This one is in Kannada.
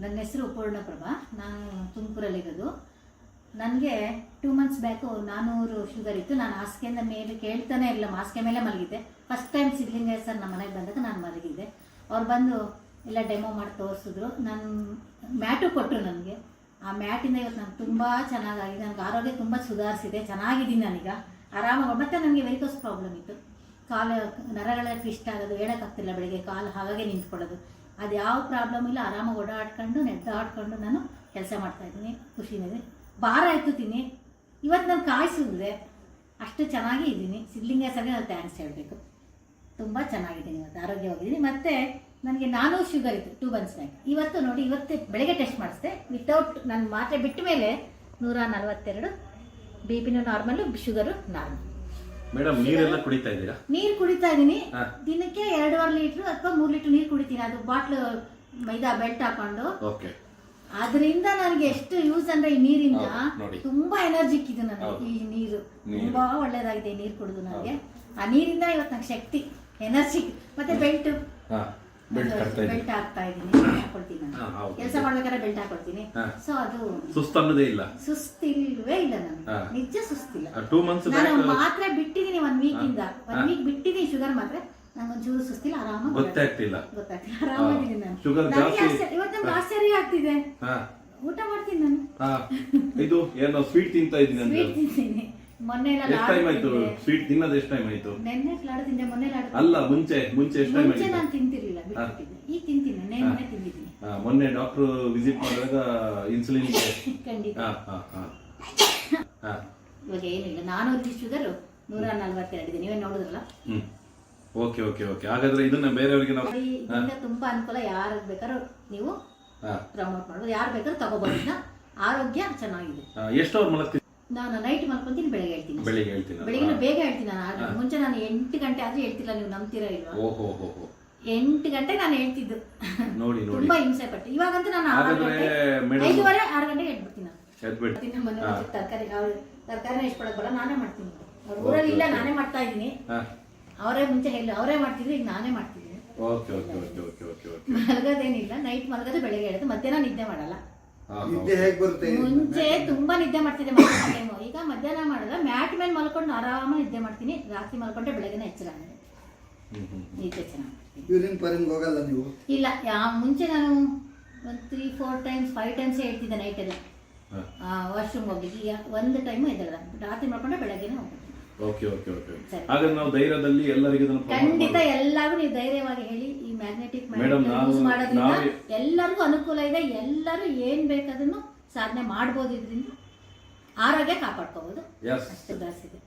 ನನ್ನ ಹೆಸರು ಪೂರ್ಣಪ್ರಭಾ. ನಾನು ತುಮಕೂರಲ್ಲಿರೋದು. ನನಗೆ ಟೂ ಮಂತ್ಸ್ ಬ್ಯಾಕು ನಾನ್ನೂರು ಶುಗರ್ ಇತ್ತು. ನಾನು ಹಾಸಿಗೆಯಿಂದ ಮೇಲೆ ಕೇಳ್ತಾನೆ ಇಲ್ಲ ಮಾಸ್ಕೆ ಮೇಲೆ ಮಲಗಿದ್ದೆ. ಫಸ್ಟ್ ಟೈಮ್ ಸಿಗ್ಲಿಂಗ್ ಸರ್ ನಮ್ಮ ಮನೆಗೆ ಬಂದಾಗ ನಾನು ಮಲಗಿದ್ದೆ. ಅವ್ರು ಬಂದು ಎಲ್ಲ ಡೆಮೋ ಮಾಡಿ ತೋರಿಸಿದ್ರು. ನಾನು ಮ್ಯಾಟು ಕೊಟ್ಟರು ನನಗೆ. ಆ ಮ್ಯಾಟಿಂದ ಇವತ್ತು ನಾನು ತುಂಬ ಚೆನ್ನಾಗಾಗಿದೆ. ನನಗೆ ಆರೋಗ್ಯ ತುಂಬ ಸುಧಾರಿಸಿದೆ. ಚೆನ್ನಾಗಿದ್ದೀನಿ ನಾನೀಗ. ಆರಾಮಾಗಿ ಮತ್ತೆ ನನಗೆ ವೆರಿಕೋಸ್ ಪ್ರಾಬ್ಲಮ್ ಇತ್ತು. ಕಾಲು ನರಗಳ ಟ್ವಿಸ್ಟ್ ಆಗೋದು ಹೇಳೋಕ್ಕಾಗ್ತಿಲ್ಲ ಬೆಳಿಗ್ಗೆ. ಕಾಲು ಹಾಗೆ ನಿಂತ್ಕೊಳ್ಳೋದು. ಅದು ಯಾವ ಪ್ರಾಬ್ಲಮ್ ಇಲ್ಲ ಆರಾಮಾಗಿ ಓಡಾಡ್ಕೊಂಡು ನೆದ್ದಾಡ್ಕೊಂಡು ನಾನು ಕೆಲಸ ಮಾಡ್ತಾಯಿದ್ದೀನಿ ಖುಷಿನೇ ಭಾರ ಎತ್ತುತ್ತೀನಿ ಇವತ್ತು ನಾನು ಕಾಯಿಸಿದ್ರೆ ಅಷ್ಟು ಚೆನ್ನಾಗಿ ಇದ್ದೀನಿ. ಸಿದ್ಲಿಂಗ ಸರಿ ನಾನು ಥ್ಯಾಂಕ್ಸ್ ಹೇಳಬೇಕು. ತುಂಬ ಚೆನ್ನಾಗಿದ್ದೀನಿ ಇವತ್ತು, ಆರೋಗ್ಯವಾಗಿದ್ದೀನಿ. ಮತ್ತು ನನಗೆ ನಾನು ಶುಗರ್ ಇತ್ತು ಟೂ ಬನ್ಸ್ ಬ್ಯಾಕ್ ಇವತ್ತು ನೋಡಿ, ಇವತ್ತು ಬೆಳಗ್ಗೆ ಟೆಸ್ಟ್ ಮಾಡಿಸಿದೆ. ವಿತೌಟ್ ನನ್ನ ಮಾತ್ರೆ ಬಿಟ್ಟ ಮೇಲೆ ನೂರ ನಲವತ್ತೆರಡು ಬಿ ಪಿನೂ ನಾರ್ಮಲ್ಲು ಶುಗರು ನಾರ್ಮಲ್ ಮೇಡಮ್ ನೀರೆಲ್ಲ ಕುಡಿತಾ ಇದ್ದೀರಾ? ನೀರು ಕುಡಿತಾ ಇದ್ದೀನಿ ಹಾ. ದಿನಕ್ಕೆ ಎರಡೂವರೆ ಲೀಟ್ರ್ ಅಥವಾ ಮೂರ್ ಲೀಟರ್ ನೀರು ಕುಡಿತೀನಿ. ಅದು ಬಾಟ್ಲ್ ಮೈದಾ ಬೆಲ್ಟ್ ಹಾಕೊಂಡು. ಓಕೆ. ಅದರಿಂದ ನನಗೆ ಎಷ್ಟು ಯೂಸ್ ಅಂದ್ರೆ ಈ ನೀರಿಂದ ಹೌದು, ನೋಡಿ. ತುಂಬಾ ಎನರ್ಜಿಕ್ ಇದು ನನಗೆ ಹೌದು. ಈ ನೀರು. ನೀರು. ತುಂಬಾ ಒಳ್ಳೇದಾಗಿದೆ ಈ ನೀರು ಕುಡಿದು ನನಗೆ. ಆ ನೀರಿಂದ ಇವತ್ತು ನಂಗೆ ಶಕ್ತಿ ಎನರ್ಜಿ ಮತ್ತೆ ಬೆಲ್ಟ್. ಹಾ. ಬೆಲ್ಟ್ ಬೆಲ್ಟ್ ಹಾಕ್ತಾ ಇದ್ದೀನಿ. ಹಾಕೊಳ್ತೀನಿ ಹಾ, ಹೌದು. ಕೆಲಸ ಮಾಡ್ಬೇಕಾದ್ರೆ ಬೆಲ್ಟ್ ಹಾಕೊಳ್ತೀನಿ. ಹಾ. ಸೊ ಅದು ಸುಸ್ತು ಅನ್ನೋದೇ ಇಲ್ಲ? ಸುಸ್ತಿಲ್ವೇ ಇಲ್ಲ ಹಾ. ನಿಜ ಸುಸ್ತಿಲ್ಲ. ಟೂ ಮಂತ್ಸ್ ನಾನು ಬ್ಯಾಕ್ ಮಾತ್ರೆ ಬಿಟ್ಟಿದ್ದೀನಿ ಒನ್ ವೀಕ್ ಇಂದ. ಒನ್ ಹಾ. ವೀಕ್ ಬಿಟ್ಟಿದ್ದೀನಿ ಶುಗರ್ ಮಾತ್ರೆ. ನಂಗೊಂಚೂರು ಸುಸ್ತಿಲ್ಲ ಆರಾಮಾಗಿ ಗೊತ್ತಾಗ್ತಿಲ್ಲ ಗೊತ್ತಾಗ್ತಿಲ್ಲ ಆರಾಮಾಗಿದ್ದೀನಿ ನಾನು. ಶುಗರ್ ನನಗೆ ಜಾಸ್ತಿ- ಆಶ್ಚರ್ಯ- ಇವತ್ತು ನಮ್ಗೆ ಆಶ್ಚರ್ಯ ಆಗ್ತಿದೆ. ಹಾ. ಊಟ ಮಾಡ್ತೀನಿ ನಾನು. ಹಾ. ಇದು ಏನೋ ಸ್ವೀಟ್ ತಿಂತಾ ಇದ್ದೀನಿ ಅಂತ ಸ್ವೀಟ್ ತಿಂತೀನಿ. ಮೊನ್ನೆ ಎಷ್ಟು ಟೈಮ್ ಆಯ್ತು. ಸ್ವೀಟ್ ತಿನ್ನೋದು ಎಷ್ಟು ಟೈಮ್ ಆಯ್ತು? ನೆನ್ನೆ ಲಾಡು ತಿಂದೆ ಮೊನ್ನೆ ಲಾಡು ಅಲ್ಲ ಮುಂಚೆ ಮುಂಚೆ ಎಷ್ಟು ಟೈಮ್ ಮುಂಚೆ ನಾನು ತಿಂತಿರ್ಲಿಲ್ಲ ಬಿಟ್ಬಿಟ್ಟಿದ್ದೆ. ಈಗ ತಿಂತೀನಿ ನೆನ್ನೆ. ಮೊನ್ನೆ ತಿಂದಿದ್ದೀನಿ. ಮೊನ್ನೆ ಡಾಕ್ಟರ್ ವಿಸಿಟ್ ಮಾಡಿದಾಗ ಇನ್ಸುಲಿನ್ ಖಂಡಿತ. ಇವಾಗ ಏನಿಲ್ಲ ನಾನು ಶುಗರ್ ನೂರ ನಲ್ವತ್ತೆರಡು ಇದೆ ನೀವೇ ನೋಡಿದ್ರಲ್ಲ? Okay okay okay. ಹಾಗಾದ್ರೆ ಇದನ್ನ ಬೇರೆಯವರಿಗೆ ನಾವು ಇದರಿಂದ ತುಂಬಾ ಅನುಕೂಲ. ಯಾರು ಬೇಕಾದ್ರೂ ನೀವು ಪ್ರಮೋಟ್ ಮಾಡ್ಬೋದು. ಯಾರು ಬೇಕಾದ್ರೂ ತಗೋಬಹುದು ಆರೋಗ್ಯ ಚೆನ್ನಾಗಿದೆ. ಎಷ್ಟು ಅವ್ರು ಮಲಗ್ತೀವಿ ನಾನು ನೈಟ್ ಮಲ್ಕೊಂತೀನಿ ಬೆಳಗ್ಗೆ ಹೇಳ್ತೀನಿ. ಬೆಳಿಗ್ಗೆ ಹೇಳ್ತೀನಿ ಬೆಳಿಗ್ಗೆ ಬೇಗ ಹೇಳ್ತೀನಿ ನಾನು. ಮುಂಚೆ ನಾನು ಎಂಟು ಗಂಟೆ ಆದ್ರೂ ಹೇಳ್ತಿಲ್ಲ ನೀವು ನಂಬ್ತೀರಾ ಇಲ್ವಾ? ಓಹೋ ಹೋ ಹೋ ಎಂಟು ಗಂಟೆ ನಾನು ಹೇಳ್ತಿದ್ದು. ನೋಡಿ ನೋಡಿ. ತುಂಬಾ ಹಿಂಸೆ ಪಟ್ಟೆ. ಇವಾಗಂತೂ ನಾನು ಆರು ಹಾಗಾದ್ರೆ ಗಂಟೆ ಮೇಡಮ್ ಐದುವರೆ ಆರು ಗಂಟೆಗೆ ಹೇಳ್ಬಿಡ್ತೀನಿ ನಾನು. ಎದ್ಬಿಟ್ಟು ಇವತ್ತಿನ ಮನೆ. ತರಕಾರಿ ಅವ್ರು ತರಕಾರಿನ ಇಷ್ಟಪಡಕ್ ಬರಲ್ಲ ನಾನೇ ಮಾಡ್ತೀನಿ. ಅವ್ರ ಊರಲ್ಲಿ ಇಲ್ಲ ನಾನೇ ಮಾಡ್ತಾ ಇದ್ದೀನಿ. ಹಾ. ಅವರೇ ಮುಂಚೆ ಹೇಳಿ ಅವರೇ ಮಾಡ್ತಿದ್ರು ಈಗ ನಾನೇ ಮಾಡ್ತೀನಿ okay okay okay okay okay okay. ಮಲಗೋದೇನಿಲ್ಲ night ಮಲಗೋದು ಬೆಳಗ್ಗೆ ಹೇಳೋದು ಮಧ್ಯಾಹ್ನ ನಿದ್ದೆ ಮಾಡಲ್ಲ. ನಿದ್ದೆ ಹೇಗ್ ಬರುತ್ತೆ ಮುಂಚೆ ತುಂಬಾ ನಿದ್ದೆ ಮಾಡ್ತಿದ್ದೆ ಮಧ್ಯಾಹ್ನ ಟೈಮು ಈಗ ಮಧ್ಯಾಹ್ನ ಮಾಡಿದ್ರೆ ಮ್ಯಾಟ್ ಮೇಲೆ ಮಲ್ಕೊಂಡು ಆರಾಮ ನಿದ್ದೆ ಮಾಡ್ತೀನಿ. ರಾತ್ರಿ ಮಲ್ಕೊಂಡ್ರೆ ಬೆಳಗ್ಗೆ ಎಚ್ಚರ ಆಗುತ್ತೆ ಹ್ಮ್ ಹ್ಮ್ ನಿದ್ದೆ ಚೆನ್ನಾಗಿ ಯೂರಿನ್ ಪರಿಂದ ಹೋಗಲ್ಲ ನೀವು? ಇಲ್ಲ ಯಾ ಮುಂಚೆ ನಾನು ಒಂದು three four times five times ಹೇಳ್ತಿದ್ದೆ ನೈಟ್ ಎಲ್ಲ ವಾಶ್ರೂಮ್ ಹೋಗ್ಲಿಕ್ಕೆ ಈಗ ಒಂದು ಟೈಮು ಎದ್ದಲ್ಲ ರಾತ್ರಿ ಮಾಡ್ಕೊಂಡ್ರೆ ಬೆಳಗ್ಗೆನೇ ಹೋಗ್ತೀನಿ ಓಕೆ ಓಕೆ ಓಕೆ. ಸರಿ. ಹಾಗಾದ್ರೆ ನಾವು ಧೈರ್ಯದಲ್ಲಿ ಎಲ್ಲರಿಗೂ ಖಂಡಿತ. ಎಲ್ಲರಿಗೂ ನೀವು ಧೈರ್ಯವಾಗಿ ಹೇಳಿ ಮ್ಯಾಗ್ನೆಟಿಕ್ ಯೂಸ್ ಮಾಡೋದ್ರಿಂದ ಎಲ್ಲರಿಗೂ ಅನುಕೂಲ ಇದೆ ಎಲ್ಲರೂ ಏನ್ ಬೇಕಾದ್ರೂ ಸಾಧನೆ ಮಾಡ್ಬೋದು ಇದರಿಂದ. ಆರೋಗ್ಯ ಕಾಪಾಡ್ಕೋಬಹುದು. ಅಷ್ಟು ದಾಸಿದೆ